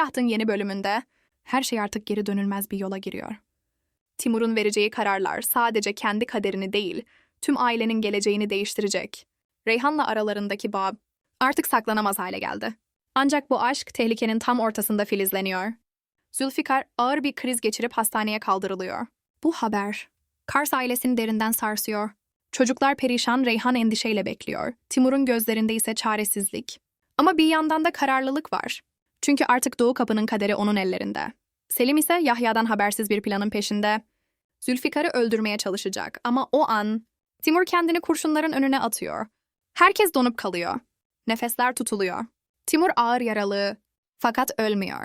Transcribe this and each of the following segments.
Veliahtın yeni bölümünde her şey artık geri dönülmez bir yola giriyor. Timur'un vereceği kararlar sadece kendi kaderini değil, tüm ailenin geleceğini değiştirecek. Reyhan'la aralarındaki bağ artık saklanamaz hale geldi. Ancak bu aşk tehlikenin tam ortasında filizleniyor. Zülfikar ağır bir kriz geçirip hastaneye kaldırılıyor. Bu haber Kars ailesini derinden sarsıyor. Çocuklar perişan, Reyhan endişeyle bekliyor. Timur'un gözlerinde ise çaresizlik. Ama bir yandan da kararlılık var. Çünkü artık Doğu Kapı'nın kaderi onun ellerinde. Selim ise Yahya'dan habersiz bir planın peşinde. Zülfikar'ı öldürmeye çalışacak ama o an Timur kendini kurşunların önüne atıyor. Herkes donup kalıyor. Nefesler tutuluyor. Timur ağır yaralı fakat ölmüyor.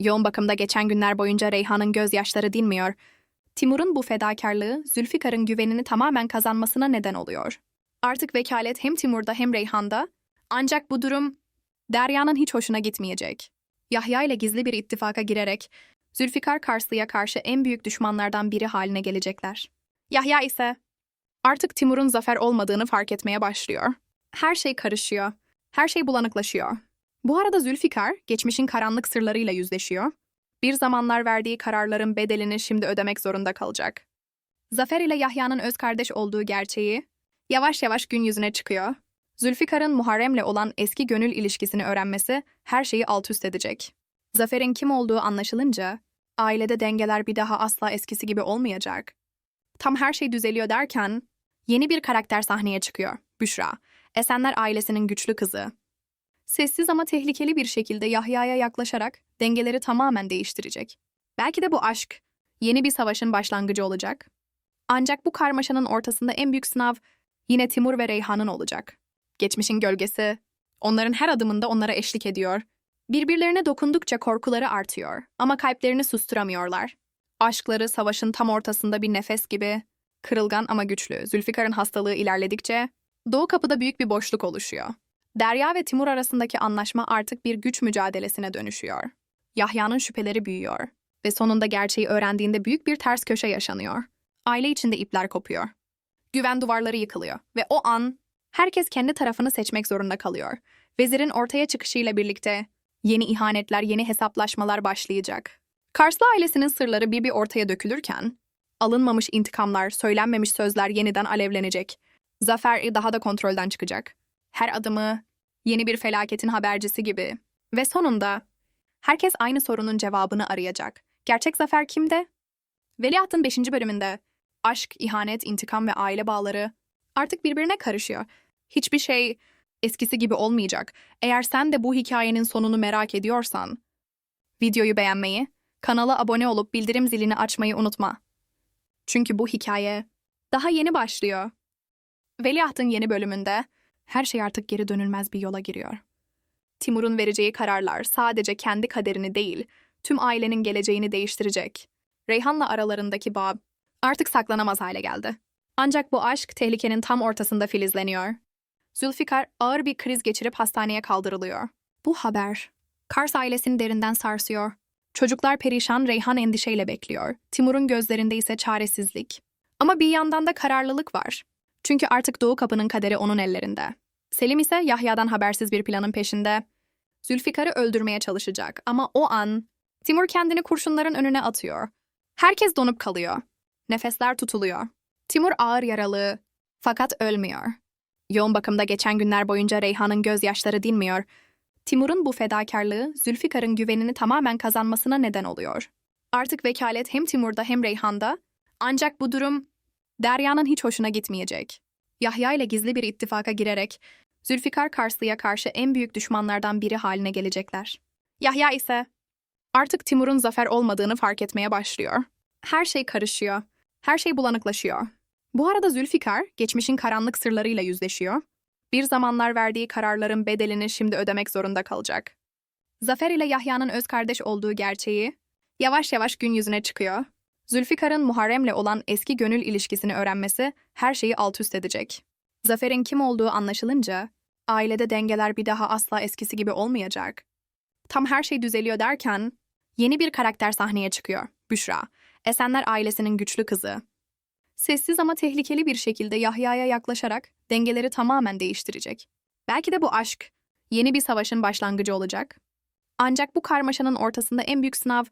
Yoğun bakımda geçen günler boyunca Reyhan'ın gözyaşları dinmiyor. Timur'un bu fedakarlığı Zülfikar'ın güvenini tamamen kazanmasına neden oluyor. Artık vekalet hem Timur'da hem Reyhan'da. Ancak bu durum Derya'nın hiç hoşuna gitmeyecek. Yahya ile gizli bir ittifaka girerek Zülfikar Karslı'ya karşı en büyük düşmanlardan biri haline gelecekler. Yahya ise artık Timur'un zafer olmadığını fark etmeye başlıyor. Her şey karışıyor. Her şey bulanıklaşıyor. Bu arada Zülfikar, geçmişin karanlık sırlarıyla yüzleşiyor. Bir zamanlar verdiği kararların bedelini şimdi ödemek zorunda kalacak. Zafer ile Yahya'nın öz kardeş olduğu gerçeği yavaş yavaş gün yüzüne çıkıyor. Zülfikar'ın Muharrem'le olan eski gönül ilişkisini öğrenmesi her şeyi alt üst edecek. Zafer'in kim olduğu anlaşılınca ailede dengeler bir daha asla eskisi gibi olmayacak. Tam her şey düzeliyor derken yeni bir karakter sahneye çıkıyor. Büşra, Esenler ailesinin güçlü kızı. Sessiz ama tehlikeli bir şekilde Yahya'ya yaklaşarak dengeleri tamamen değiştirecek. Belki de bu aşk yeni bir savaşın başlangıcı olacak. Ancak bu karmaşanın ortasında en büyük sınav yine Timur ve Reyhan'ın olacak. Geçmişin gölgesi onların her adımında onlara eşlik ediyor. Birbirlerine dokundukça korkuları artıyor ama kalplerini susturamıyorlar. Aşkları savaşın tam ortasında bir nefes gibi, kırılgan ama güçlü. Zülfikar'ın hastalığı ilerledikçe Doğu kapıda büyük bir boşluk oluşuyor. Derya ve Timur arasındaki anlaşma artık bir güç mücadelesine dönüşüyor. Yahya'nın şüpheleri büyüyor ve sonunda gerçeği öğrendiğinde büyük bir ters köşe yaşanıyor. Aile içinde ipler kopuyor. Güven duvarları yıkılıyor ve o an herkes kendi tarafını seçmek zorunda kalıyor. Vezirin ortaya çıkışıyla birlikte yeni ihanetler, yeni hesaplaşmalar başlayacak. Karslı ailesinin sırları bir bir ortaya dökülürken, alınmamış intikamlar, söylenmemiş sözler yeniden alevlenecek. Zafer daha da kontrolden çıkacak. Her adımı yeni bir felaketin habercisi gibi. Ve sonunda herkes aynı sorunun cevabını arayacak. Gerçek zafer kimde? Veliahtın 5. bölümünde aşk, ihanet, intikam ve aile bağları artık birbirine karışıyor. Hiçbir şey eskisi gibi olmayacak. Eğer sen de bu hikayenin sonunu merak ediyorsan, videoyu beğenmeyi, kanala abone olup bildirim zilini açmayı unutma. Çünkü bu hikaye daha yeni başlıyor. Veliahtın yeni bölümünde her şey artık geri dönülmez bir yola giriyor. Timur'un vereceği kararlar sadece kendi kaderini değil, tüm ailenin geleceğini değiştirecek. Reyhan'la aralarındaki bağ artık saklanamaz hale geldi. Ancak bu aşk tehlikenin tam ortasında filizleniyor. Zülfikar ağır bir kriz geçirip hastaneye kaldırılıyor. Bu haber Kars ailesini derinden sarsıyor. Çocuklar perişan, Reyhan endişeyle bekliyor. Timur'un gözlerinde ise çaresizlik. Ama bir yandan da kararlılık var. Çünkü artık Doğu Kapı'nın kaderi onun ellerinde. Selim ise Yahya'dan habersiz bir planın peşinde. Zülfikar'ı öldürmeye çalışacak ama o an Timur kendini kurşunların önüne atıyor. Herkes donup kalıyor. Nefesler tutuluyor. Timur ağır yaralı fakat ölmüyor. Yoğun bakımda geçen günler boyunca Reyhan'ın gözyaşları dinmiyor. Timur'un bu fedakarlığı Zülfikar'ın güvenini tamamen kazanmasına neden oluyor. Artık vekalet hem Timur'da hem Reyhan'da. Ancak bu durum Derya'nın hiç hoşuna gitmeyecek. Yahya ile gizli bir ittifaka girerek Zülfikar Karslı'ya karşı en büyük düşmanlardan biri haline gelecekler. Yahya ise artık Timur'un zafer olmadığını fark etmeye başlıyor. Her şey karışıyor. Her şey bulanıklaşıyor. Bu arada Zülfikar, geçmişin karanlık sırlarıyla yüzleşiyor. Bir zamanlar verdiği kararların bedelini şimdi ödemek zorunda kalacak. Zafer ile Yahya'nın öz kardeş olduğu gerçeği yavaş yavaş gün yüzüne çıkıyor. Zülfikar'ın Muharrem'le olan eski gönül ilişkisini öğrenmesi her şeyi alt üst edecek. Zafer'in kim olduğu anlaşılınca ailede dengeler bir daha asla eskisi gibi olmayacak. Tam her şey düzeliyor derken yeni bir karakter sahneye çıkıyor. Büşra, Esenler ailesinin güçlü kızı. Sessiz ama tehlikeli bir şekilde Yahya'ya yaklaşarak dengeleri tamamen değiştirecek. Belki de bu aşk yeni bir savaşın başlangıcı olacak. Ancak bu karmaşanın ortasında en büyük sınav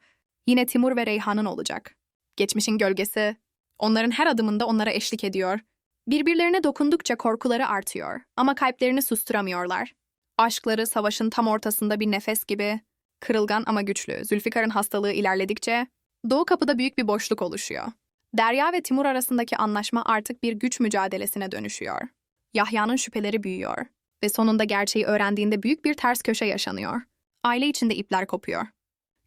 yine Timur ve Reyhan'ın olacak. Geçmişin gölgesi, onların her adımında onlara eşlik ediyor. Birbirlerine dokundukça korkuları artıyor ama kalplerini susturamıyorlar. Aşkları savaşın tam ortasında bir nefes gibi, kırılgan ama güçlü. Zülfikar'ın hastalığı ilerledikçe Doğu kapıda büyük bir boşluk oluşuyor. Derya ve Timur arasındaki anlaşma artık bir güç mücadelesine dönüşüyor. Yahya'nın şüpheleri büyüyor ve sonunda gerçeği öğrendiğinde büyük bir ters köşe yaşanıyor. Aile içinde ipler kopuyor.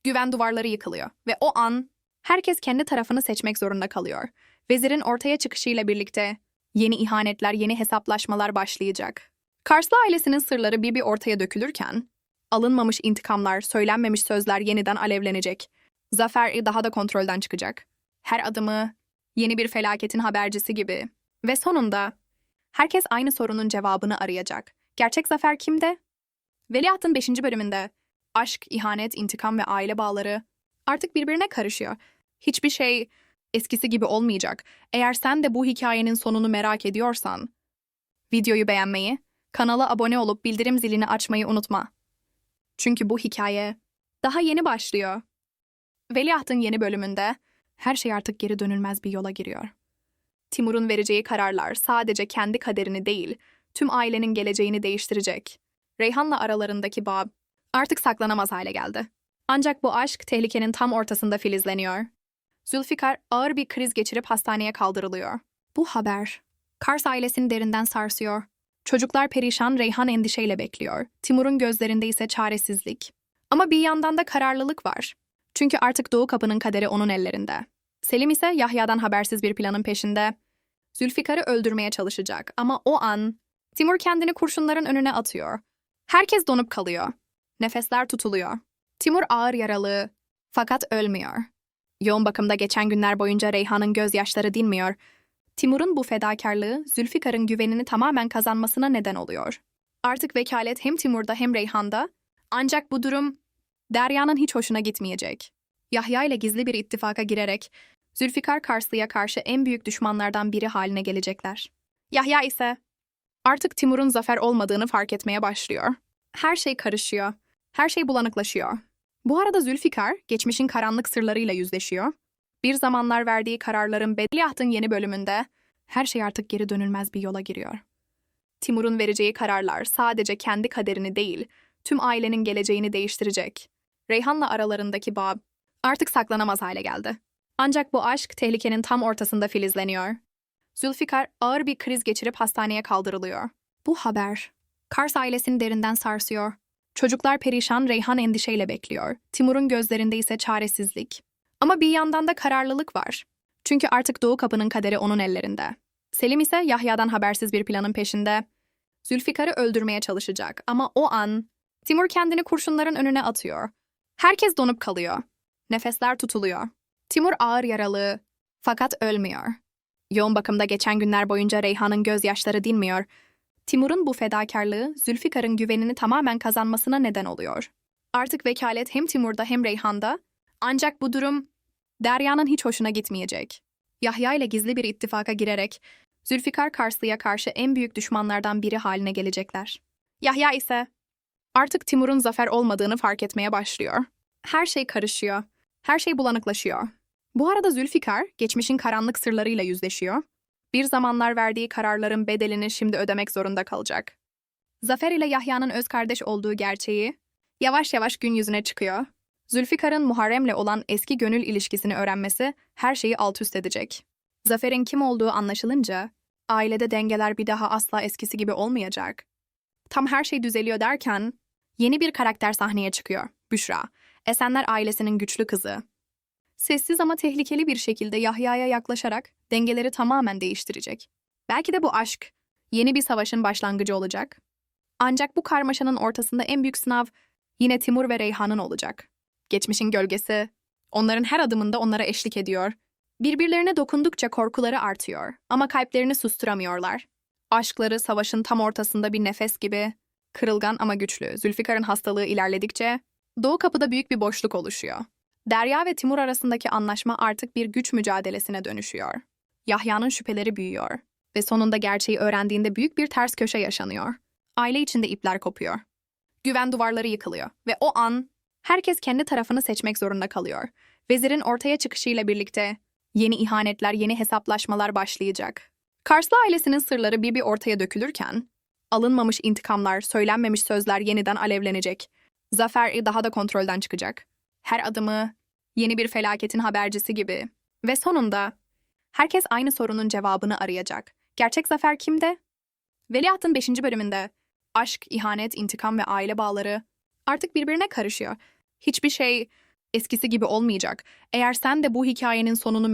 Güven duvarları yıkılıyor ve o an herkes kendi tarafını seçmek zorunda kalıyor. Vezirin ortaya çıkışıyla birlikte yeni ihanetler, yeni hesaplaşmalar başlayacak. Karslı ailesinin sırları bir bir ortaya dökülürken, alınmamış intikamlar, söylenmemiş sözler yeniden alevlenecek. Zafer daha da kontrolden çıkacak. Her adımı yeni bir felaketin habercisi gibi. Ve sonunda herkes aynı sorunun cevabını arayacak. Gerçek zafer kimde? Veliahtın 5. bölümünde aşk, ihanet, intikam ve aile bağları artık birbirine karışıyor. Hiçbir şey eskisi gibi olmayacak. Eğer sen de bu hikayenin sonunu merak ediyorsan, videoyu beğenmeyi, kanala abone olup bildirim zilini açmayı unutma. Çünkü bu hikaye daha yeni başlıyor. Veliahtın yeni bölümünde her şey artık geri dönülmez bir yola giriyor. Timur'un vereceği kararlar sadece kendi kaderini değil, tüm ailenin geleceğini değiştirecek. Reyhan'la aralarındaki bağ artık saklanamaz hale geldi. Ancak bu aşk tehlikenin tam ortasında filizleniyor. Zülfikar ağır bir kriz geçirip hastaneye kaldırılıyor. Bu haber Kars ailesini derinden sarsıyor. Çocuklar perişan, Reyhan endişeyle bekliyor. Timur'un gözlerinde ise çaresizlik. Ama bir yandan da kararlılık var. Çünkü artık Doğu Kapı'nın kaderi onun ellerinde. Selim ise Yahya'dan habersiz bir planın peşinde. Zülfikar'ı öldürmeye çalışacak ama o an Timur kendini kurşunların önüne atıyor. Herkes donup kalıyor. Nefesler tutuluyor. Timur ağır yaralı fakat ölmüyor. Yoğun bakımda geçen günler boyunca Reyhan'ın gözyaşları dinmiyor. Timur'un bu fedakarlığı Zülfikar'ın güvenini tamamen kazanmasına neden oluyor. Artık vekalet hem Timur'da hem Reyhan'da. Ancak bu durum Derya'nın hiç hoşuna gitmeyecek. Yahya ile gizli bir ittifaka girerek Zülfikar Karslı'ya karşı en büyük düşmanlardan biri haline gelecekler. Yahya ise artık Timur'un zafer olmadığını fark etmeye başlıyor. Her şey karışıyor. Her şey bulanıklaşıyor. Bu arada Zülfikar, geçmişin karanlık sırlarıyla yüzleşiyor. Bir zamanlar verdiği kararların Bedliyaht'ın yeni bölümünde her şey artık geri dönülmez bir yola giriyor. Timur'un vereceği kararlar sadece kendi kaderini değil, tüm ailenin geleceğini değiştirecek. Reyhan'la aralarındaki bağ artık saklanamaz hale geldi. Ancak bu aşk tehlikenin tam ortasında filizleniyor. Zülfikar ağır bir kriz geçirip hastaneye kaldırılıyor. Bu haber Kars ailesini derinden sarsıyor. Çocuklar perişan, Reyhan endişeyle bekliyor. Timur'un gözlerinde ise çaresizlik. Ama bir yandan da kararlılık var. Çünkü artık Doğu Kapı'nın kaderi onun ellerinde. Selim ise Yahya'dan habersiz bir planın peşinde. Zülfikar'ı öldürmeye çalışacak ama o an Timur kendini kurşunların önüne atıyor. Herkes donup kalıyor. Nefesler tutuluyor. Timur ağır yaralı fakat ölmüyor. Yoğun bakımda geçen günler boyunca Reyhan'ın gözyaşları dinmiyor. Timur'un bu fedakarlığı Zülfikar'ın güvenini tamamen kazanmasına neden oluyor. Artık vekalet hem Timur'da hem Reyhan'da. Ancak bu durum Derya'nın hiç hoşuna gitmeyecek. Yahya ile gizli bir ittifaka girerek Zülfikar Karslı'ya karşı en büyük düşmanlardan biri haline gelecekler. Yahya ise artık Timur'un zafer olmadığını fark etmeye başlıyor. Her şey karışıyor. Her şey bulanıklaşıyor. Bu arada Zülfikar, geçmişin karanlık sırlarıyla yüzleşiyor. Bir zamanlar verdiği kararların bedelini şimdi ödemek zorunda kalacak. Zafer ile Yahya'nın öz kardeş olduğu gerçeği yavaş yavaş gün yüzüne çıkıyor. Zülfikar'ın Muharrem'le olan eski gönül ilişkisini öğrenmesi her şeyi alt üst edecek. Zafer'in kim olduğu anlaşılınca ailede dengeler bir daha asla eskisi gibi olmayacak. Tam her şey düzeliyor derken yeni bir karakter sahneye çıkıyor. Büşra, Esenler ailesinin güçlü kızı. Sessiz ama tehlikeli bir şekilde Yahya'ya yaklaşarak dengeleri tamamen değiştirecek. Belki de bu aşk yeni bir savaşın başlangıcı olacak. Ancak bu karmaşanın ortasında en büyük sınav yine Timur ve Reyhan'ın olacak. Geçmişin gölgesi onların her adımında onlara eşlik ediyor. Birbirlerine dokundukça korkuları artıyor ama kalplerini susturamıyorlar. Aşkları savaşın tam ortasında bir nefes gibi, kırılgan ama güçlü. Zülfikar'ın hastalığı ilerledikçe Doğu kapıda büyük bir boşluk oluşuyor. Derya ve Timur arasındaki anlaşma artık bir güç mücadelesine dönüşüyor. Yahya'nın şüpheleri büyüyor ve sonunda gerçeği öğrendiğinde büyük bir ters köşe yaşanıyor. Aile içinde ipler kopuyor. Güven duvarları yıkılıyor ve o an Herkes kendi tarafını seçmek zorunda kalıyor. Vezirin ortaya çıkışıyla birlikte yeni ihanetler, yeni hesaplaşmalar başlayacak. Karslı ailesinin sırları bir bir ortaya dökülürken, alınmamış intikamlar, söylenmemiş sözler yeniden alevlenecek. Zafer daha da kontrolden çıkacak. Her adımı yeni bir felaketin habercisi gibi. Ve sonunda herkes aynı sorunun cevabını arayacak. Gerçek zafer kimde? Veliahtın 5. bölümünde aşk, ihanet, intikam ve aile bağları artık birbirine karışıyor. Hiçbir şey eskisi gibi olmayacak. Eğer sen de bu hikayenin sonunu